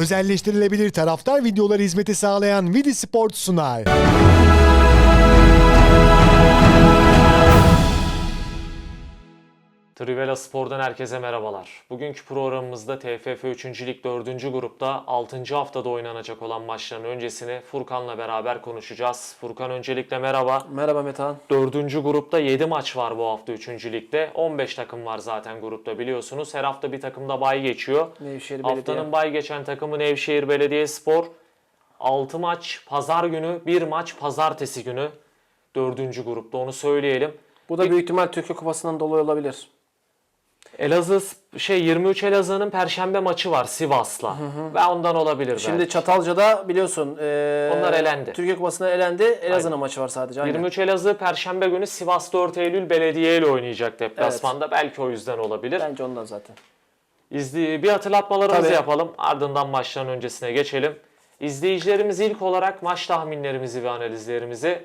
Özelleştirilebilir taraftar videoları hizmeti sağlayan Vidi Sport sunar. Trivela Spor'dan herkese merhabalar. Bugünkü programımızda TFF 3. Lig 4. grupta 6. haftada oynanacak olan maçların öncesini Furkan'la beraber konuşacağız. Furkan öncelikle merhaba. Merhaba Metehan. 4. grupta 7 maç var bu hafta 3. ligde. 15 takım var zaten grupta biliyorsunuz. Her hafta bir takımda bay geçiyor. Nevşehir Belediye. Haftanın bay geçen takımı Nevşehir Belediyespor. 6 maç pazar günü, 1 maç pazartesi günü 4. grupta onu söyleyelim. Bu da büyük ihtimal Türkiye Kupası'ndan dolayı olabilir. Elazığ şey 23 Elazığ'ın perşembe maçı var Sivas'la. Ve ondan olabilir Şimdi belki. Çatalca'da biliyorsun eee, Onlar elendi. Türkiye Kupası'nda elendi. Elazığ'ın maçı var sadece. Aynen. 23 Elazığ perşembe günü Sivas 4 Eylül Belediye ile oynayacak deplasmanda. Belki o yüzden olabilir. Bence ondan zaten. İzli bir hatırlatmalarımızı Tabii. yapalım. Ardından maçların öncesine geçelim. İzleyicilerimiz ilk olarak maç tahminlerimizi ve analizlerimizi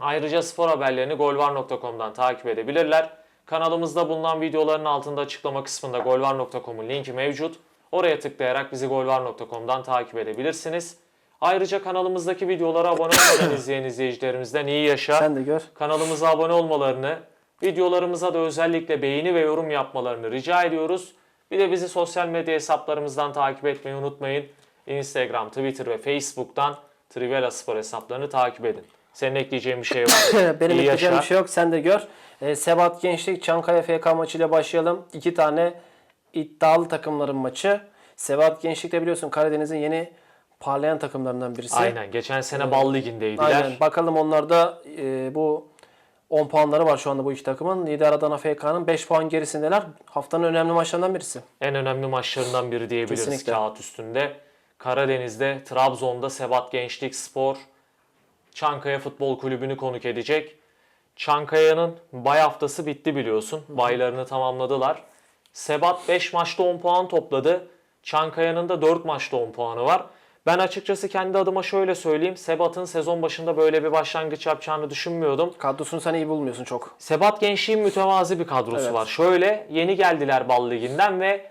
ayrıca spor haberlerini golvar.com'dan takip edebilirler. Kanalımızda bulunan videoların altında açıklama kısmında golvar.com'un linki mevcut. Oraya tıklayarak bizi golvar.com'dan takip edebilirsiniz. Ayrıca kanalımızdaki videolara abone olmadan izleyen izleyicilerimizden iyi yaşa. Sen de gör. Kanalımıza abone olmalarını, videolarımıza da özellikle beğeni ve yorum yapmalarını rica ediyoruz. Bir de bizi sosyal medya hesaplarımızdan takip etmeyi unutmayın. Instagram, Twitter ve Facebook'tan Trivela Spor hesaplarını takip edin. Senin ekleyeceğin bir şey var mı? Benim İyi ekleyeceğim yaşa. bir şey yok. Sen de gör. Eee, Sebat Gençlik Çankaya FK maçıyla başlayalım. İki tane iddialı takımların maçı. Sebat Gençlik de biliyorsun Karadeniz'in yeni parlayan takımlarından birisi. Aynen. Geçen sene Bal Ligi'ndeydiler. Aynen. Bakalım onlarda e, bu 10 puanları var şu anda bu iki takımın. Lider Adana FK'nın 5 puan gerisindeler. Haftanın önemli maçlarından birisi. En önemli maçlarından biri diyebiliriz Kesinlikle. kağıt üstünde. Karadeniz'de, Trabzon'da Sebat Gençlik Spor Çankaya Futbol Kulübü'nü konuk edecek. Çankaya'nın bay haftası bitti biliyorsun. Baylarını tamamladılar. Sebat 5 maçta 10 puan topladı. Çankaya'nın da 4 maçta 10 puanı var. Ben açıkçası kendi adıma şöyle söyleyeyim. Sebat'ın sezon başında böyle bir başlangıç yapacağını düşünmüyordum. Kadrosunu sen iyi bulmuyorsun çok. Sebat Gençliğin mütevazi bir kadrosu Evet. var. Şöyle yeni geldiler Bal Ligi'nden ve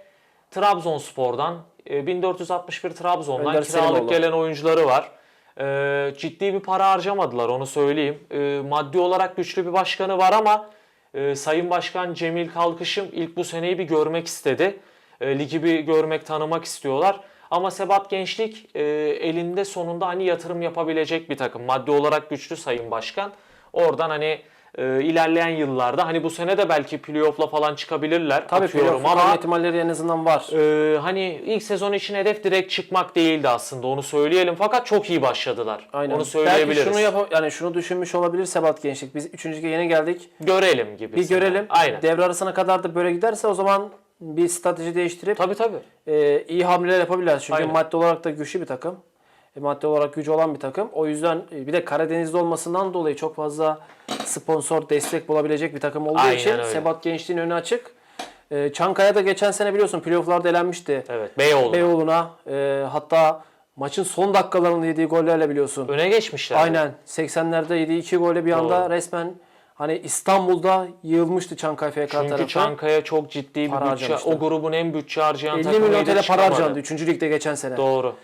Trabzonspor'dan e, 1461 Trabzon'dan Önder kiralık Selimoğlu. gelen oyuncuları var. E, ciddi bir para harcamadılar onu söyleyeyim. E, maddi olarak güçlü bir başkanı var ama e, Sayın Başkan Cemil Kalkışım ilk bu seneyi bir görmek istedi. E, ligi bir görmek, tanımak istiyorlar. Ama Sebat Gençlik e, elinde sonunda hani yatırım yapabilecek bir takım. Maddi olarak güçlü Sayın Başkan. Oradan hani e, ilerleyen yıllarda hani bu sene de belki playoff'la falan çıkabilirler. Tabii atıyorum playoff ama ihtimalleri en azından var. e, hani ilk sezon için hedef direkt çıkmak değildi aslında onu söyleyelim. Fakat çok iyi başladılar. Aynen. Onu söyleyebiliriz. Belki şunu yap yani şunu düşünmüş olabilir Sebat Gençlik. Biz 3. lige yeni geldik. Görelim gibi. Bir görelim. Aynen. Devre arasına kadar da böyle giderse o zaman bir strateji değiştirip Tabii tabii. e, iyi hamleler yapabilirler. Çünkü Aynen. maddi olarak da güçlü bir takım. E, maddi olarak gücü olan bir takım. O yüzden e, bir de Karadeniz'de olmasından dolayı çok fazla sponsor destek bulabilecek bir takım olduğu Aynen için öyle. Sebat Gençliğin önü açık. E, Çankaya da geçen sene biliyorsun playofflarda elenmişti. Evet. Beyoğlu. Beyoğlu'na e, hatta maçın son dakikalarında yediği gollerle biliyorsun. Öne geçmişler. Aynen 80'lerde yediği iki golle bir anda Doğru. resmen hani İstanbul'da yığılmıştı Çankaya FK Çünkü tarafı. Çankaya çok ciddi bir Para bütçe. harcamıştı. O grubun en bütçe harcayan 50 takımıydı. milyon TL para harcandı 3. ligde geçen sene. Doğru.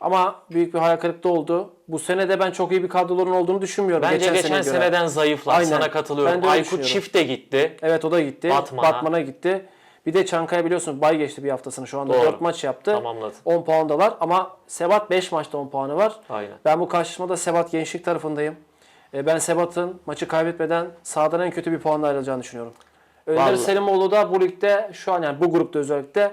Ama büyük bir hayal kırıklığı oldu. Bu sene de ben çok iyi bir kadroların olduğunu düşünmüyorum. Bence geçen, seneye göre. seneden zayıflar. Aynen. Sana katılıyorum. Aykut. Çift de gitti. Evet o da gitti. Batman'a. Batman'a gitti. Bir de Çankaya biliyorsun bay geçti bir haftasını şu anda Doğru. 4 maç yaptı. Tamamladı. 10 puandalar ama Sebat 5 maçta 10 puanı var. Aynen. Ben bu karşılaşmada Sebat Gençlik tarafındayım. E, Ben Sebat'ın maçı kaybetmeden sağdan en kötü bir puanla ayrılacağını düşünüyorum. Önder Vallahi. Selimoğlu da bu ligde şu an yani bu grupta özellikle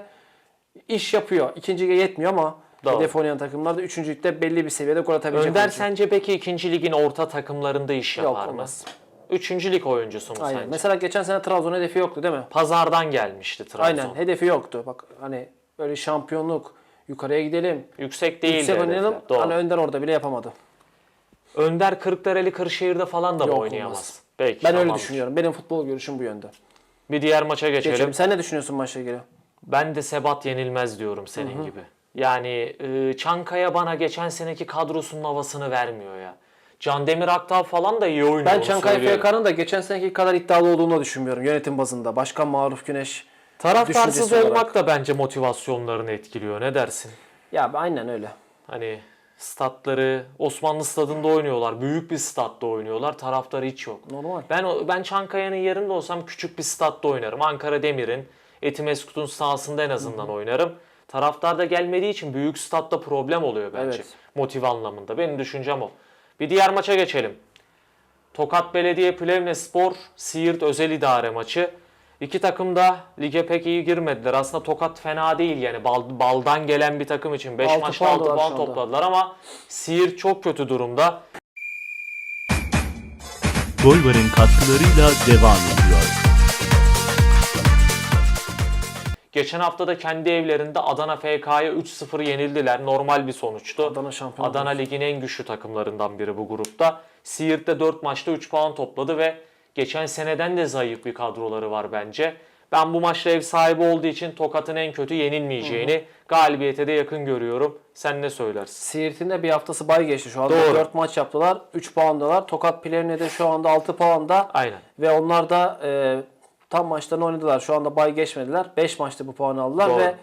iş yapıyor. İkinci lige yetmiyor ama Doğru. hedef oynayan takımlar da üçüncülükte belli bir seviyede gol atabilecek. Önder oyuncu. sence peki ikinci ligin orta takımlarında iş Yok, yapar mı? olmaz. Üçüncü lig oyuncusu mu Aynen. sence? Mesela geçen sene Trabzon hedefi yoktu değil mi? Pazardan gelmişti Trabzon. Aynen. Hedefi yoktu. Bak hani böyle şampiyonluk, yukarıya gidelim. Yüksek değil Yüksek oynayalım. Doğru. Hani Önder orada bile yapamadı. Önder Kırklareli Kırşehir'de falan da mı Yok, oynayamaz? olmaz. Peki. Ben öyle tamamdır. düşünüyorum. Benim futbol görüşüm bu yönde. Bir diğer maça geçelim. Geçelim. Sen ne düşünüyorsun maçla ilgili? Ben de Sebat yenilmez diyorum senin gibi. Yani e, Çankaya bana geçen seneki kadrosunun havasını vermiyor ya. Can Demir Aktav falan da iyi oynuyor. Ben onu Çankaya söylüyorum. FK'nın da geçen seneki kadar iddialı olduğunu düşünmüyorum yönetim bazında. Başkan Maruf Güneş Taraftarsız düşüncesi olarak. olmak da bence motivasyonlarını etkiliyor. Ne dersin? Ya aynen öyle. Hani statları Osmanlı stadında oynuyorlar. Büyük bir statta oynuyorlar. Taraftarı hiç yok. Normal. Ben o- ben Çankaya'nın yerinde olsam küçük bir statta oynarım. Ankara Demir'in, Etimeskut'un sahasında en azından oynarım. Taraftar da gelmediği için büyük statta problem oluyor bence. Evet. Motive anlamında. Benim düşüncem o. Bir diğer maça geçelim. Tokat Belediye Plevne Spor, Siirt Özel İdare maçı. İki takım da lige pek iyi girmediler. Aslında Tokat fena değil yani bal- baldan gelen bir takım için 5 Altı maçta puan 6 da var puan topladılar ama Siirt çok kötü durumda. Golvar'ın katkılarıyla devam ediyor. Geçen hafta da kendi evlerinde Adana FK'ya 3-0 yenildiler. Normal bir sonuçtu. Adana şampiyon Adana Ligi'nin en güçlü takımlarından biri bu grupta. Siirt de 4 maçta 3 puan topladı ve geçen seneden de zayıf bir kadroları var bence. Ben bu maçta ev sahibi olduğu için Tokat'ın en kötü yenilmeyeceğini, galibiyete de yakın görüyorum. Sen ne söylersin? Siirt'in de bir haftası bay geçti şu anda. Doğru. 4 maç yaptılar. 3 puandalar. Tokat Plevne de şu anda 6 puanda. Aynen. Ve onlar da e, tam maçlarını oynadılar. Şu anda bay geçmediler. 5 maçta bu puanı aldılar Doğru. ve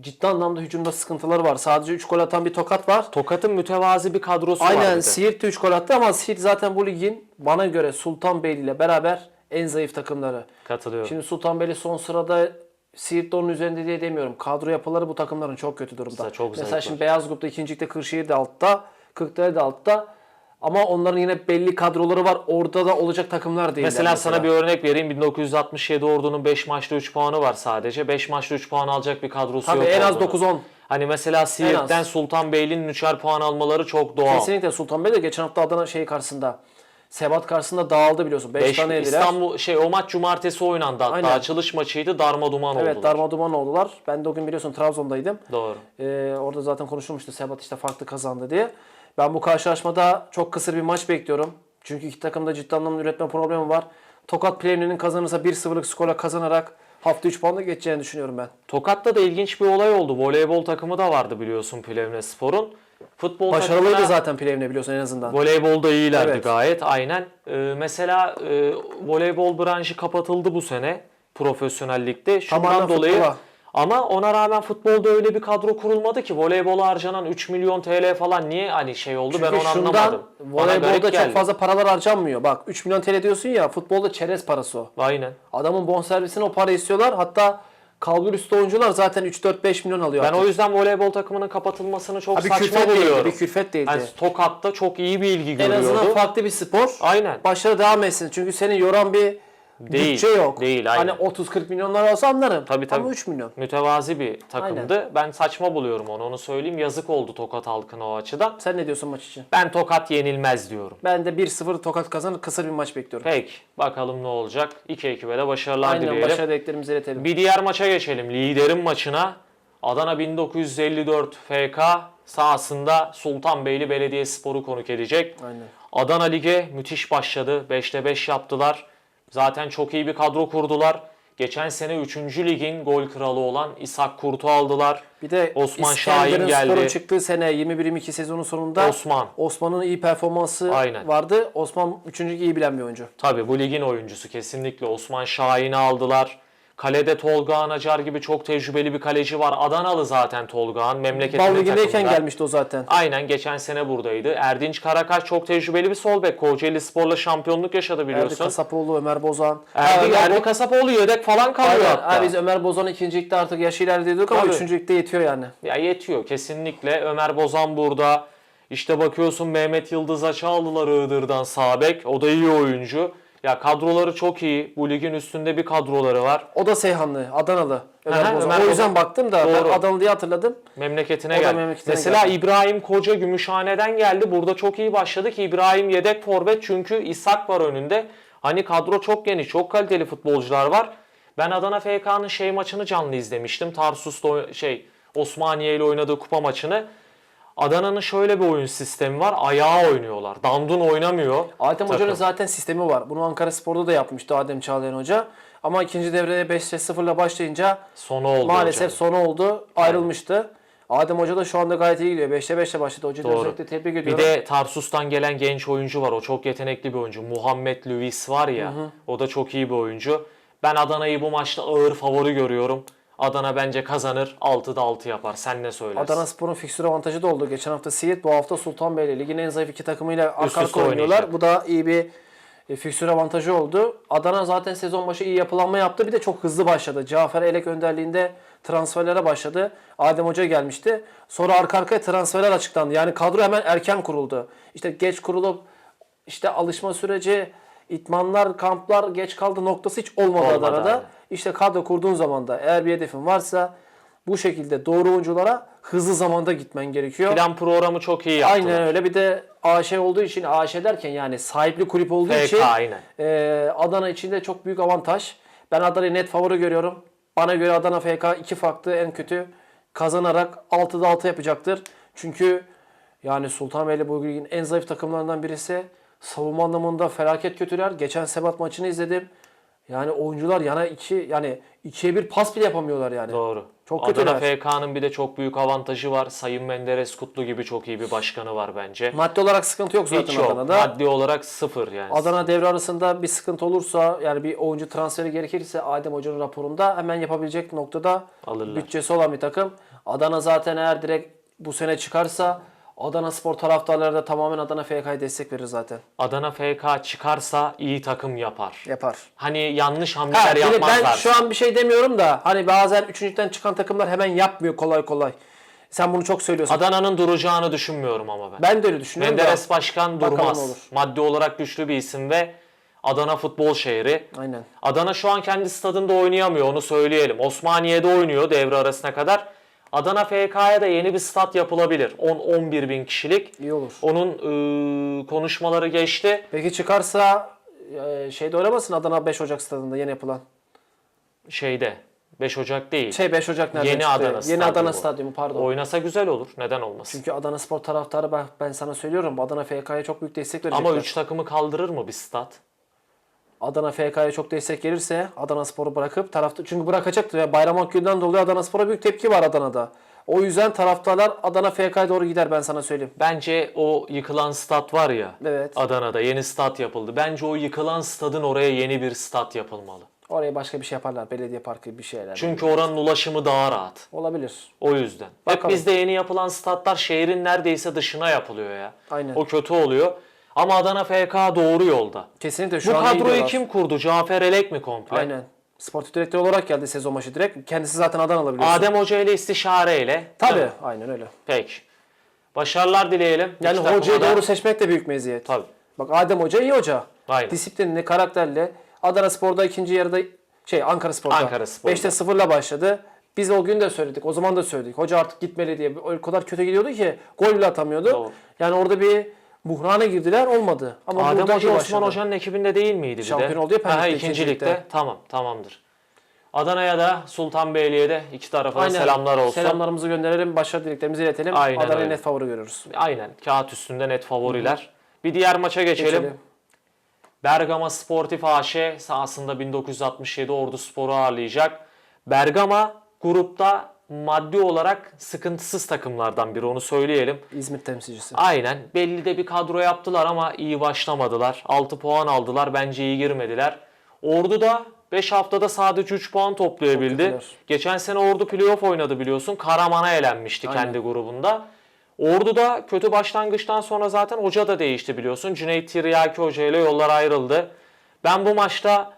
ciddi anlamda hücumda sıkıntıları var. Sadece 3 gol atan bir Tokat var. Tokat'ın mütevazi bir kadrosu var. Aynen bir de. Siirt de 3 gol attı ama Siirt zaten bu ligin bana göre Sultanbeyli ile beraber en zayıf takımları. Katılıyorum. Şimdi Sultanbeyli son sırada Siirt de onun üzerinde diye demiyorum. Kadro yapıları bu takımların çok kötü durumda. Mesela çok Mesela şimdi Beyaz Grup'ta ikincilikte Kırşehir de altta, Kırklareli de altta. Ama onların yine belli kadroları var. Orada da olacak takımlar değil. Mesela, sana bir örnek vereyim. 1967 Ordu'nun 5 maçta 3 puanı var sadece. 5 maçta 3 puan alacak bir kadrosu Tabii yok. en az Ordu'nun. 9-10. Hani mesela Siirt'ten. Sultanbeyli'nin 3'er puan almaları çok doğal. Kesinlikle Sultanbeyli de geçen hafta Adana şey karşısında. Sebat karşısında dağıldı biliyorsun. 5 Beş- tane yediler. İstanbul şey o maç cumartesi oynandı hatta. Aynen. Açılış maçıydı. Darma duman oldular. Evet darma duman oldular. Ben de o gün biliyorsun Trabzon'daydım. Doğru. Ee, orada zaten konuşulmuştu Sebat işte farklı kazandı diye. Ben bu karşılaşmada çok kısır bir maç bekliyorum. Çünkü iki takımda ciddi anlamda üretme problemi var. Tokat Plevne'nin kazanırsa 1-0'lık skorla kazanarak hafta 3 puanla geçeceğini düşünüyorum ben. Tokat'ta da ilginç bir olay oldu. Voleybol takımı da vardı biliyorsun Plevne Spor'un. Futbol Başarılıydı zaten Plevne biliyorsun en azından. Voleybolda iyilerdi Evet. gayet aynen. Ee, mesela e, voleybol branşı kapatıldı bu sene profesyonellikte. Şundan Tamamen dolayı futbola. Ama ona rağmen futbolda öyle bir kadro kurulmadı ki voleybola harcanan 3 milyon TL falan niye hani şey oldu ben Çünkü onu şundan anlamadım. Voleybolda çok fazla paralar harcanmıyor. Bak 3 milyon TL diyorsun ya futbolda çerez parası o. Aynen. Adamın bonservisine o para istiyorlar. Hatta kalbur üstü oyuncular zaten 3-4-5 milyon alıyor. Ben artık. o yüzden voleybol takımının kapatılmasını çok Ha, bir saçma külfet değildi. buluyorum. Bir külfet değildi. Yani Tokat'ta çok iyi bir ilgi en görüyordu. azından farklı bir spor. Aynen. Başarı devam etsin. Çünkü seni yoran bir Değil, bütçe yok. değil, aynen. Hani 30-40 milyonlar olsa anlarım. Tabii, tabii. Ama 3 milyon. Mütevazi bir takımdı. Ben saçma buluyorum onu. Onu söyleyeyim. Yazık oldu Tokat halkına o açıdan. Sen ne diyorsun maç için? Ben Tokat yenilmez diyorum. Ben de 1-0 tokat kazanır kısır bir maç bekliyorum. Peki bakalım ne olacak. 2 ekibe de başarılar Aynen dileyelim. başarı dileklerimizi iletelim. Bir diğer maça geçelim. Liderin maçına. Adana 1954 FK sahasında Sultanbeyli Belediyespor'u konuk edecek. Aynen. Adana Lig'e müthiş başladı. 5'te 5 yaptılar. Zaten çok iyi bir kadro kurdular. Geçen sene 3. ligin gol kralı olan İshak Kurt'u aldılar. Bir de Osman Şahin geldi. Spor'un çıktığı sene 21-22 sezonun sonunda Osman. Osman'ın iyi performansı Aynen. vardı. Osman 3. lig iyi bilen bir oyuncu. Tabii bu ligin oyuncusu kesinlikle. Osman Şahin'i aldılar. Kalede Tolga Anacar gibi çok tecrübeli bir kaleci var. Adanalı zaten Tolga'nın. Bal Memleketine ligindeyken takımda. gelmişti o zaten. Aynen geçen sene buradaydı. Erdinç Karakaş çok tecrübeli bir sol bek. Kocaeli Spor'la şampiyonluk yaşadı Erdi biliyorsun. Kasapoğlu, Ömer Bozan. Erdi, Ha, Erdi Kasapoğlu yedek falan kalıyor Aynen. hatta. Ha, biz Ömer Bozan ikinci ligde artık yaşı ilerledi diyorduk ama Tabii. üçüncü ligde yetiyor yani. Ya yetiyor kesinlikle. Ömer Bozan burada. İşte bakıyorsun Mehmet Yıldız Açı aldılar Iğdır'dan sağ bek. O da iyi oyuncu. Ya kadroları çok iyi. Bu ligin üstünde bir kadroları var. O da Seyhanlı, Adanalı. Ömer Aha, Bozan. Ömer o yüzden Bozan. baktım da Doğru. ben Adanalı diye hatırladım. Memleketine O da gel. memleketine Mesela geldi. İbrahim Koca Gümüşhane'den geldi. Burada çok iyi başladı ki İbrahim yedek forvet çünkü İshak var önünde. Hani kadro çok geniş, çok kaliteli futbolcular var. Ben Adana FK'nın şey maçını canlı izlemiştim. Tarsus'ta oy- şey Osmaniye ile oynadığı kupa maçını. Adana'nın şöyle bir oyun sistemi var. Ayağa oynuyorlar. Dandun oynamıyor. Adem takım. Hoca'nın zaten sistemi var. Bunu Ankara Spor'da da yapmıştı Adem Çağlayan Hoca. Ama ikinci devrede 5-0 ile başlayınca Sonu oldu maalesef hocam. sonu oldu. Ayrılmıştı. Adem Hoca da şu anda gayet iyi gidiyor. 5'te 5'le başladı. Hocayı da Doğru. özellikle tebrik Bir ediyorum. de Tarsus'tan gelen genç oyuncu var. O çok yetenekli bir oyuncu. Muhammed Luis var ya. O da çok iyi bir oyuncu. Ben Adana'yı bu maçta ağır favori görüyorum. Adana bence kazanır. 6'da 6 yapar. Sen ne söylersin? Adana Spor'un fikstür avantajı da oldu. Geçen hafta Siirt, bu hafta Sultanbeyli. Ligin en zayıf iki takımıyla arka arka oynuyorlar. Bu da iyi bir e, fikstür avantajı oldu. Adana zaten sezon başı iyi yapılanma yaptı. Bir de çok hızlı başladı. Cafer Elek önderliğinde transferlere başladı. Adem Hoca gelmişti. Sonra arka arkaya transferler açıklandı. Yani kadro hemen erken kuruldu. İşte geç kurulup işte alışma süreci, itmanlar, kamplar geç kaldı noktası hiç olmadı, Olmadı Adana'da. aynen. İşte kadro kurduğun zaman da eğer bir hedefin varsa bu şekilde doğru oyunculara hızlı zamanda gitmen gerekiyor. Plan programı çok iyi yaptılar. Aynen öyle. Bir de AŞ olduğu için AŞ derken yani sahipli kulüp olduğu FK, için aynen. e, Adana için de çok büyük avantaj. Ben Adana'yı net favori görüyorum. Bana göre Adana FK iki farklı en kötü kazanarak 6'da 6 yapacaktır. Çünkü yani Sultanbeyli bu ligin en zayıf takımlarından birisi. Savunma anlamında felaket kötüler. Geçen Sebat maçını izledim. Yani oyuncular yana iki yani ikiye bir pas bile yapamıyorlar yani. Doğru. Çok Adana kötüler. FK'nın bir de çok büyük avantajı var. Sayın Menderes Kutlu gibi çok iyi bir başkanı var bence. Maddi olarak sıkıntı yok zaten Hiç yok. Adana'da. Maddi olarak sıfır yani. Adana devre arasında bir sıkıntı olursa yani bir oyuncu transferi gerekirse Adem Hoca'nın raporunda hemen yapabilecek noktada Alırlar. bütçesi olan bir takım. Adana zaten eğer direkt bu sene çıkarsa Adana spor taraftarları da tamamen Adana FK'ya destek verir zaten. Adana FK çıkarsa iyi takım yapar. Yapar. Hani yanlış Ha, hamleler şimdi yapmazlar. ben şu an bir şey demiyorum da hani bazen üçüncülükten çıkan takımlar hemen yapmıyor kolay kolay. Sen bunu çok söylüyorsun. Adana'nın duracağını düşünmüyorum ama ben. ben de öyle düşünüyorum Menderes da. Başkan durmaz. olur. Maddi olarak güçlü bir isim ve Adana futbol şehri. Aynen. Adana şu an kendi stadında oynayamıyor onu söyleyelim. Osmaniye'de oynuyor devre arasına kadar. Adana FK'ya da yeni bir stat yapılabilir. 10-11 bin kişilik. İyi olur. Onun ıı, konuşmaları geçti. Peki çıkarsa e, şeyde oynamasın Adana 5 Ocak stadında yeni yapılan. Şeyde 5 Ocak değil. Şey 5 Ocak nereden Yeni çıktı? Adana Yeni stadyumu. Adana stadyumu pardon. Oynasa güzel olur. Neden olmasın? Çünkü Adana Spor taraftarı ben, ben sana söylüyorum Adana FK'ya çok büyük destek verecekler. Ama 3 takımı kaldırır mı bir stat? Adana FK'ya çok destek gelirse Adana Spor'u bırakıp tarafta çünkü bırakacaktır ya Bayram Akgül'den dolayı Adana Spor'a büyük tepki var Adana'da. O yüzden taraftarlar Adana FK'ya doğru gider ben sana söyleyeyim. Bence o yıkılan stat var ya. Evet. Adana'da yeni stat yapıldı. Bence o yıkılan stadın oraya yeni bir stat yapılmalı. Oraya başka bir şey yaparlar. Belediye parkı bir şeyler. Çünkü oranın ulaşımı daha rahat. Olabilir. O yüzden. Bakalım. bizde yeni yapılan statlar şehrin neredeyse dışına yapılıyor ya. Aynen. O kötü oluyor. Ama Adana FK doğru yolda. Kesinlikle şu Bu an iyi kadroyu kim kurdu? Cafer Elek mi komple? Aynen. Sportif direktör olarak geldi sezon başı direkt. Kendisi zaten Adanalı biliyorsun. Adem Hoca ile istişareyle. Tabii. Mi? Aynen öyle. Peki. Başarılar dileyelim. Yani İki takıma hocayı da. doğru seçmek de büyük meziyet. Tabii. Bak Adem Hoca iyi hoca. Aynen. Disiplinli, karakterli. Adana Spor'da ikinci yarıda şey Ankara Spor'da. Ankara Spor'da. 5'te 0'la başladı. Biz o gün de söyledik. O zaman da söyledik. Hoca artık gitmeli diye. O kadar kötü gidiyordu ki gol bile atamıyordu. Doğru. Yani orada bir buhrana girdiler olmadı. Ama Adem Hoca Osman başladı. Hoca'nın ekibinde değil miydi bir de? Şampiyon oldu ya Ha, Pendik'te, ikinci ikinci ligde. ligde. Tamam, tamamdır. Adana'ya da Sultanbeyli'ye de iki tarafa da Aynen. selamlar olsun. Selamlarımızı gönderelim. Başarı dileklerimizi iletelim. Aynen Adana'yı öyle. net favori görüyoruz. Aynen. Kağıt üstünde net favoriler. Bir diğer maça geçelim. Geçelim. Bergama Sportif AŞ sahasında 1967 Ordu Spor'u ağırlayacak. Bergama grupta maddi olarak sıkıntısız takımlardan biri onu söyleyelim. İzmit temsilcisi. Aynen. Belli de bir kadro yaptılar ama iyi başlamadılar. 6 puan aldılar. Bence iyi girmediler. Ordu da 5 haftada sadece 3 puan toplayabildi. Geçen sene Ordu playoff oynadı biliyorsun. Karaman'a elenmişti Aynen. kendi grubunda. Ordu da kötü başlangıçtan sonra zaten hoca da değişti biliyorsun. Cüneyt Tiryaki Hoca ile yollar ayrıldı. Ben bu maçta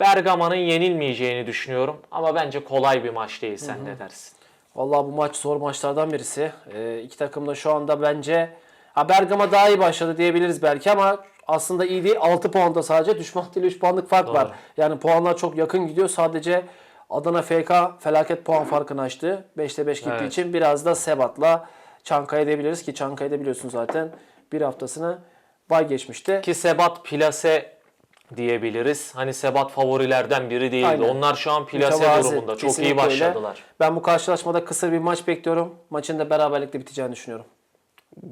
Bergama'nın yenilmeyeceğini düşünüyorum. Ama bence kolay bir maç değil. Sen ne dersin? Vallahi bu maç zor maçlardan birisi. Ee, iki takım da şu anda bence ha Bergama daha iyi başladı diyebiliriz belki ama aslında iyi değil. 6 puanda sadece düşman ile 3 puanlık fark Doğru. var. Yani puanlar çok yakın gidiyor. Sadece Adana FK felaket puan farkını açtı. 5'te 5 gittiği Evet. için biraz da Sebat'la Çankaya diyebiliriz ki Çankaya'da biliyorsun zaten bir haftasını bay geçmişti. Ki Sebat plase diyebiliriz. Hani Sebat favorilerden biri değildi. Aynen. Onlar şu an plase Mütevazi, durumunda. Çok iyi kesinlikle öyle. başladılar. Ben bu karşılaşmada kısır bir maç bekliyorum. Maçın da beraberlikle biteceğini düşünüyorum.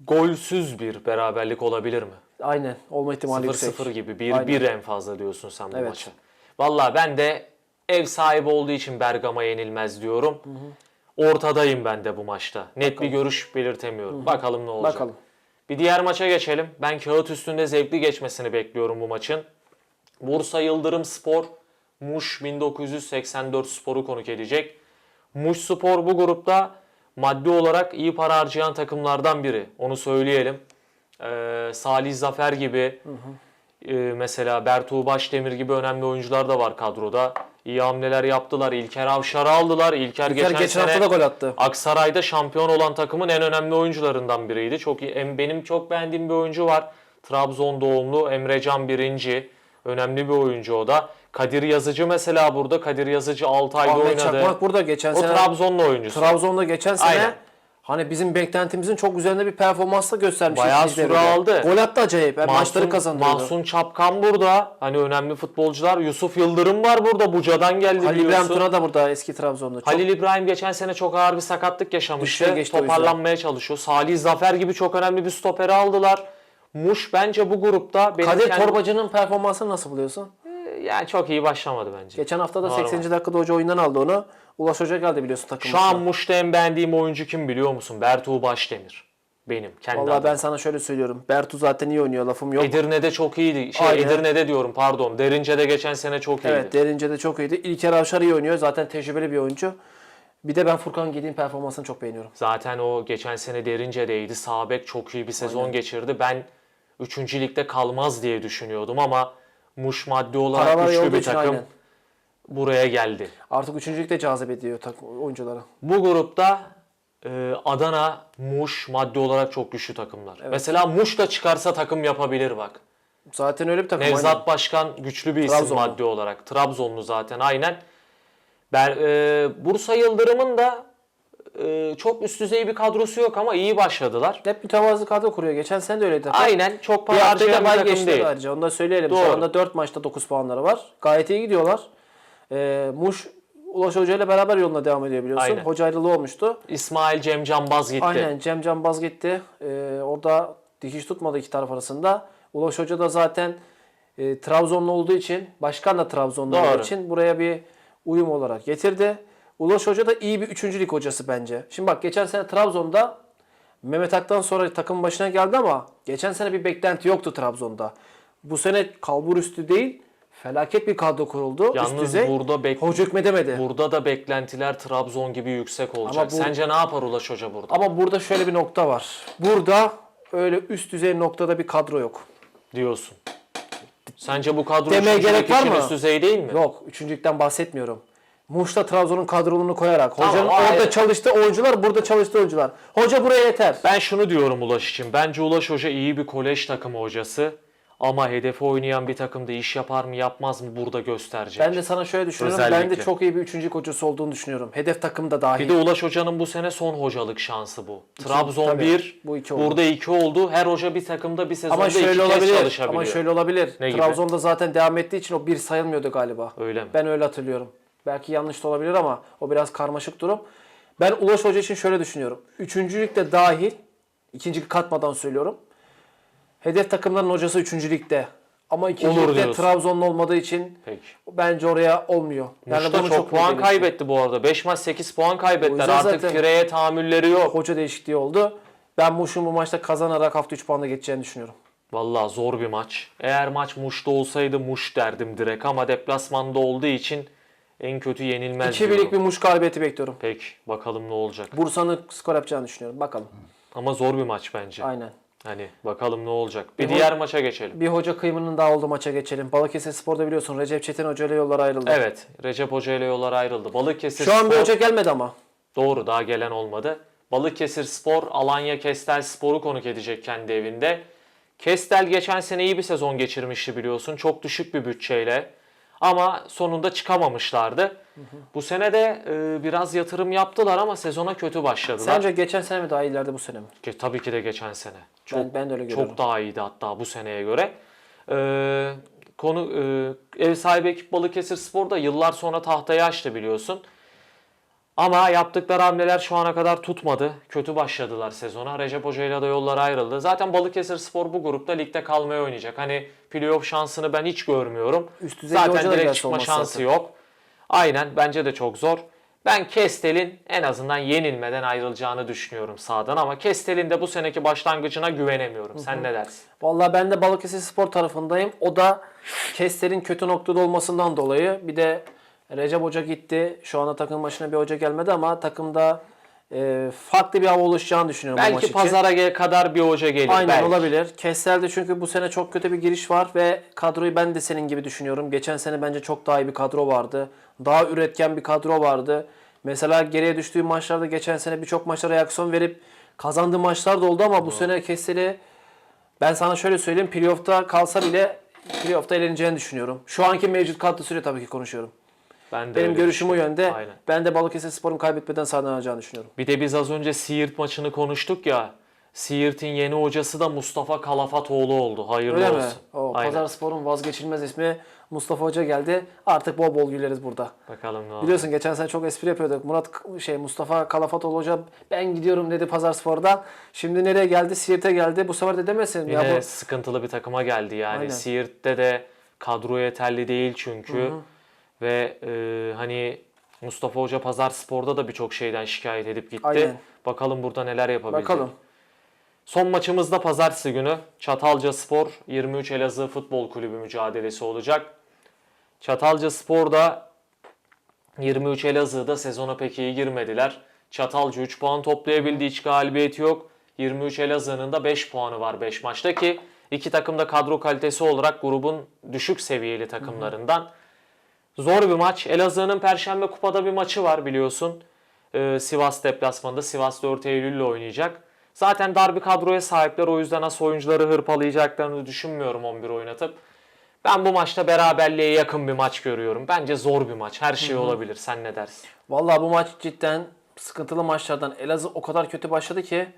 Golsüz bir beraberlik olabilir mi? Aynen. Olma ihtimali yüksek. 0-0 gibi. Aynen. 1-1 en fazla diyorsun sen bu Evet. maça. Valla ben de ev sahibi olduğu için Bergama yenilmez diyorum. Ortadayım ben de bu maçta. Net bir görüş belirtemiyorum. Bakalım ne olacak. Bakalım. Bir diğer maça geçelim. Ben kağıt üstünde zevkli geçmesini bekliyorum bu maçın. Bursa Yıldırım Spor, Muş 1984 Spor'u konuk edecek. Muş Spor bu grupta maddi olarak iyi para harcayan takımlardan biri. Onu söyleyelim. Ee, Salih Zafer gibi e, mesela Bertuğ Başdemir gibi önemli oyuncular da var kadroda. İyi hamleler yaptılar. İlker Avşar'ı aldılar. İlker, İlker geçen, geçen sene hafta da gol attı. Aksaray'da şampiyon olan takımın en önemli oyuncularından biriydi. Çok iyi. Benim çok beğendiğim bir oyuncu var. Trabzon doğumlu Emrecan Birinci. Önemli bir oyuncu o da. Kadir Yazıcı mesela burada. Kadir Yazıcı 6 ayda Ahmet oynadı. Çakmak burada geçen o sene Trabzonlu oyuncusu. Trabzon'da geçen sene Aynen. hani bizim beklentimizin çok üzerinde bir performansla göstermiş. Bayağı süre aldı. Gol attı acayip. Yani maçları Mahsun- kazandırdı. Mahsun Çapkan burada. Hani önemli futbolcular. Yusuf Yıldırım var burada. Buca'dan geldi Halil İbrahim biliyorsun. Tuna da burada eski Trabzon'da. Çok Halil İbrahim geçen sene çok ağır bir sakatlık yaşamıştı. Geçti o. Toparlanmaya çalışıyor. Salih Zafer gibi çok önemli bir stoperi aldılar. Muş bence bu grupta benim Kadir kendi- Torbacı'nın performansını nasıl buluyorsun? yani çok iyi başlamadı bence. Geçen hafta da Normal. 80. dakikada hoca oyundan aldı onu. Ulaş Hoca geldi biliyorsun takımımıza. Şu an Muş'ta en beğendiğim oyuncu kim biliyor musun? Bertuğ Başdemir. Benim kendi Vallahi adıma. ben sana şöyle söylüyorum. Bertu zaten iyi oynuyor lafım yok. Edirne'de çok iyiydi. Şey Aynen. Edirne'de diyorum pardon. Derince'de geçen sene çok iyiydi. Evet derince de çok iyiydi. İlker Avşar iyi oynuyor. Zaten tecrübeli bir oyuncu. Bir de ben Furkan Gedi'nin performansını çok beğeniyorum. Zaten o geçen sene Derince'deydi. Sağ bek çok iyi bir sezon geçirdi. Ben 3. ligde kalmaz diye düşünüyordum ama Muş maddi olarak Paralar güçlü bir için takım aynen. buraya geldi. Artık üçüncülükte cazip ediyor oyuncuları. Bu grupta e, Adana, Muş maddi olarak çok güçlü takımlar. Mesela Muş da çıkarsa takım yapabilir bak. Zaten öyle bir takım. Nevzat aynen. Başkan güçlü bir isim Trabzonlu. maddi olarak. Trabzonlu zaten aynen. Ben, e, Bursa Yıldırım'ın da e, çok üst düzey bir kadrosu yok ama iyi başladılar. Hep mütevazı kadro kuruyor. Geçen sene de öyleydi. Aynen çok Bir para da harcayan bir takım değil. ayrıca. Onu da söyleyelim. Şu Doğru. anda 4 maçta 9 puanları var. Gayet iyi gidiyorlar. Ee, Muş Ulaş Hoca ile beraber yoluna devam ediyor biliyorsun. Aynen. Hoca ayrılığı olmuştu. İsmail Cemcan Baz gitti. Aynen Cem Can Baz gitti. Ee, orada dikiş tutmadı iki taraf arasında. Ulaş Hoca da zaten e, Trabzonlu olduğu için, başkan da Trabzonlu Doğru. olduğu için buraya bir uyum olarak getirdi. Ulaş Hoca da iyi bir üçüncülük hocası bence. Şimdi bak geçen sene Trabzon'da Mehmet Ak'tan sonra takım başına geldi ama geçen sene bir beklenti yoktu Trabzon'da. Bu sene kalbur üstü değil, felaket bir kadro kuruldu. üst Yalnız düzey. burada bek- Hoca hükmedemedi. burada da beklentiler Trabzon gibi yüksek olacak. Ama bu- Sence ne yapar Ulaş Hoca burada? Ama burada şöyle bir nokta var. Burada öyle üst düzey noktada bir kadro yok. diyorsun. Sence bu kadro Demeye üçüncülük gerek var için mı? üst düzey değil mi? Yok. Üçüncülükten bahsetmiyorum. Muş'ta Trabzon'un kadroluğunu koyarak. Tamam, Hocanın hayır. orada çalıştığı oyuncular, burada çalıştığı oyuncular. Hoca buraya yeter. Ben şunu diyorum Ulaş için. Bence Ulaş Hoca iyi bir kolej takımı hocası. Ama hedefe oynayan bir takımda iş yapar mı yapmaz mı burada gösterecek. Ben de sana şöyle düşünüyorum. Ben de Özellikle. çok iyi bir üçüncülük hocası olduğunu düşünüyorum. Hedef takım da dahil. Bir de Ulaş Hoca'nın bu sene son hocalık şansı bu. Trabzon tabii. 1, Bu iki oldu. burada 2 oldu. Her hoca bir takımda bir sezonda ama iki şöyle kez olabilir. çalışabiliyor. Ama şöyle olabilir. Ne gibi? Trabzon'da zaten devam ettiği için o bir sayılmıyordu galiba. Öyle mi? Ben öyle hatırlıyorum. Belki yanlış da olabilir ama o biraz karmaşık durum. Ben Ulaş Hoca için şöyle düşünüyorum. Üçüncülük de dahil, ikinci katmadan söylüyorum. Hedef takımların hocası üçüncülükte. Ama ikincilikte. Trabzonlu olmadığı için Peki. bence oraya olmuyor. Muş'ta bunu çok, puan kaybetti bu arada. 5 maç 8 puan kaybettiler. Artık fireye tahammülleri yok. Hoca değişikliği oldu. Ben Muş'un bu maçta kazanarak hafta 3 puanla geçeceğini düşünüyorum. Vallahi zor bir maç. Eğer maç Muş'ta olsaydı Muş derdim direkt ama deplasmanda olduğu için en kötü yenilmez 2 birlik bir diyorum. Muş galibiyeti bekliyorum. Peki bakalım ne olacak. Bursa'nın skor yapacağını düşünüyorum. Bakalım. Ama zor bir maç bence. Aynen. Hani bakalım ne olacak. Bir Bir diğer maça geçelim. Bir hoca kıyımının daha olduğu maça geçelim. Balıkesir Spor'da biliyorsun Recep Çetin Hoca ile yollar ayrıldı. Evet, Recep Hoca ile yollar ayrıldı. Balıkesir Şu an bir Spor- hoca gelmedi ama. Doğru daha gelen olmadı. Balıkesir Spor Alanya Kestel Spor'u konuk edecek kendi evinde. Kestel geçen sene iyi bir sezon geçirmişti biliyorsun. Çok düşük bir bütçeyle. Ama sonunda çıkamamışlardı. Bu sene de e, biraz yatırım yaptılar ama sezona kötü başladılar. Sence geçen sene mi daha iyilerdi bu sene mi? Ke- Tabii ki de geçen sene. Çok, Ben- ben de öyle görüyorum. Çok daha iyiydi hatta bu seneye göre. Ee, konu e, ev sahibi ekip Balıkesir Spor da yıllar sonra tahtayı açtı biliyorsun. Ama yaptıkları hamleler şu ana kadar tutmadı. Kötü başladılar sezona. Recep Hoca ile de yollar ayrıldı. Zaten Balıkesir Spor bu grupta ligde kalmaya oynayacak. Hani playoff şansını ben hiç görmüyorum. Üst düzey bir Zaten direkt çıkma şansı zaten. yok. Aynen bence de çok zor. Ben Kestel'in en azından yenilmeden ayrılacağını düşünüyorum sağdan ama Kestel'in de bu seneki başlangıcına güvenemiyorum. Sen ne dersin? Vallahi ben de Balıkesir Spor tarafındayım. O da Kestel'in kötü noktada olmasından dolayı bir de Recep Hoca gitti. Şu anda takım başına bir hoca gelmedi ama takımda e, farklı bir hava oluşacağını düşünüyorum bu maç Belki için. pazara ge- kadar bir hoca gelir. Aynen belki. olabilir. Kessel'de çünkü bu sene çok kötü bir giriş var ve kadroyu ben de senin gibi düşünüyorum. Geçen sene bence çok daha iyi bir kadro vardı. Daha üretken bir kadro vardı. Mesela geriye düştüğü maçlarda geçen sene birçok maçta reaksiyon verip kazandığı maçlar da oldu ama bu sene Kessel'i ben sana şöyle söyleyeyim. Playoff'ta kalsa bile playoff'ta eleneceğini düşünüyorum. Şu anki mevcut kadrosuyla tabii ki konuşuyorum. Ben de Benim görüşüm o yönde. Aynen. Ben de Balıkesir Spor'un kaybetmeden sahne alacağını düşünüyorum. Bir de biz az önce Siirt maçını konuştuk ya. Siirt'in yeni hocası da Mustafa Kalafatoğlu oldu. Hayırlı Öyle mi? olsun. O Aynen. Pazar Spor'un vazgeçilmez ismi Mustafa Hoca geldi. Artık bol bol güleriz burada. Bakalım ne olacak. Biliyorsun geçen sene çok espri yapıyorduk. Murat şey Mustafa Kalafatoğlu Hoca ben gidiyorum dedi Pazar Spor'dan. Şimdi nereye geldi? Siirt'e geldi. Bu sefer de demesin. Yine Ya bu sıkıntılı bir takıma geldi yani. Aynen. Siirt'te de kadro yeterli değil çünkü. Ve e, hani Mustafa Hoca Pazar Spor'da da birçok şeyden şikayet edip gitti. Aynen. Bakalım burada neler yapabilecek. bakalım. Son maçımız da pazartesi günü. Çatalca Spor 23 Elazığ Futbol Kulübü mücadelesi olacak. Çatalca Spor'da 23 Elazığ'da sezona pek iyi girmediler. Çatalca 3 puan toplayabildi. Hiç galibiyeti yok. 23 Elazığ'ın da 5 puanı var 5 maçta ki iki takım da kadro kalitesi olarak grubun düşük seviyeli takımlarından. Zor bir maç. Elazığ'ın Perşembe Kupa'da bir maçı var biliyorsun. Ee, Sivas deplasmanında Sivas 4 Eylül'le oynayacak. Zaten dar bir kadroya sahipler. O yüzden nasıl oyuncuları hırpalayacaklarını düşünmüyorum 11 oynatıp. Ben bu maçta beraberliğe yakın bir maç görüyorum. Bence zor bir maç. Her şey olabilir. Sen ne dersin? Vallahi bu maç cidden sıkıntılı maçlardan. Elazığ o kadar kötü başladı ki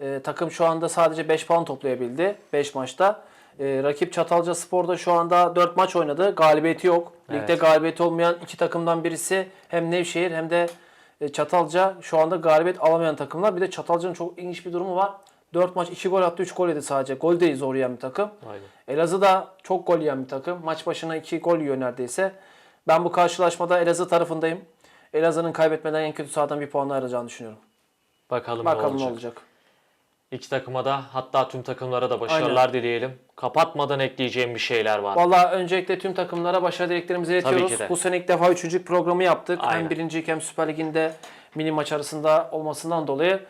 e, takım şu anda sadece 5 puan toplayabildi 5 maçta. E, rakip Çatalca Spor'da şu anda 4 maç oynadı. Galibiyeti yok. Ligde Evet. galibiyeti olmayan iki takımdan birisi hem Nevşehir hem de e, Çatalca şu anda galibiyet alamayan takımlar. Bir de Çatalca'nın çok ilginç bir durumu var. 4 maç 2 gol attı 3 gol yedi sadece. Gol de zor yiyen bir takım. Aynen. Elazığ da çok gol yiyen bir takım. Maç başına 2 gol yiyor neredeyse. Ben bu karşılaşmada Elazığ tarafındayım. Elazığ'ın kaybetmeden en kötü sahadan bir puanla ayrılacağını düşünüyorum. Bakalım, Bakalım ne ne olacak. İki takıma da hatta tüm takımlara da başarılar dileyelim. Kapatmadan ekleyeceğim bir şeyler var. mı? Vallahi öncelikle tüm takımlara başarı dileklerimizi iletiyoruz. Bu sene ilk defa üçüncü programı yaptık. Aynen. Hem birincilik hem Süper Lig'inde mini maç arasında olmasından dolayı.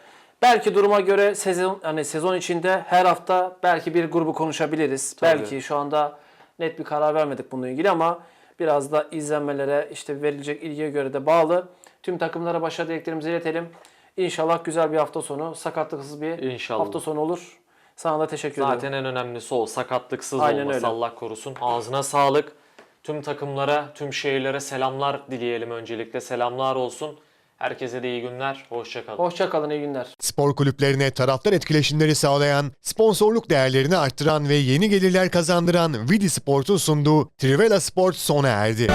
Belki duruma göre sezon hani sezon içinde her hafta belki bir grubu konuşabiliriz. Tabii. Belki şu anda net bir karar vermedik bununla ilgili ama biraz da izlenmelere işte verilecek ilgiye göre de bağlı. Tüm takımlara başarı dileklerimizi iletelim. İnşallah güzel bir hafta sonu, sakatlıksız bir İnşallah. hafta sonu olur. Sana da teşekkür ederim. Zaten en önemlisi o. Sakatlıksız Aynen olması öyle. Allah korusun. Ağzına sağlık. Tüm takımlara, tüm şehirlere selamlar dileyelim öncelikle. Selamlar olsun. Herkese de iyi günler. Hoşçakalın. Hoşça kalın, iyi günler. Spor kulüplerine taraftar etkileşimleri sağlayan, sponsorluk değerlerini arttıran ve yeni gelirler kazandıran Vidi Sport'un sunduğu Trivela Sport sona erdi.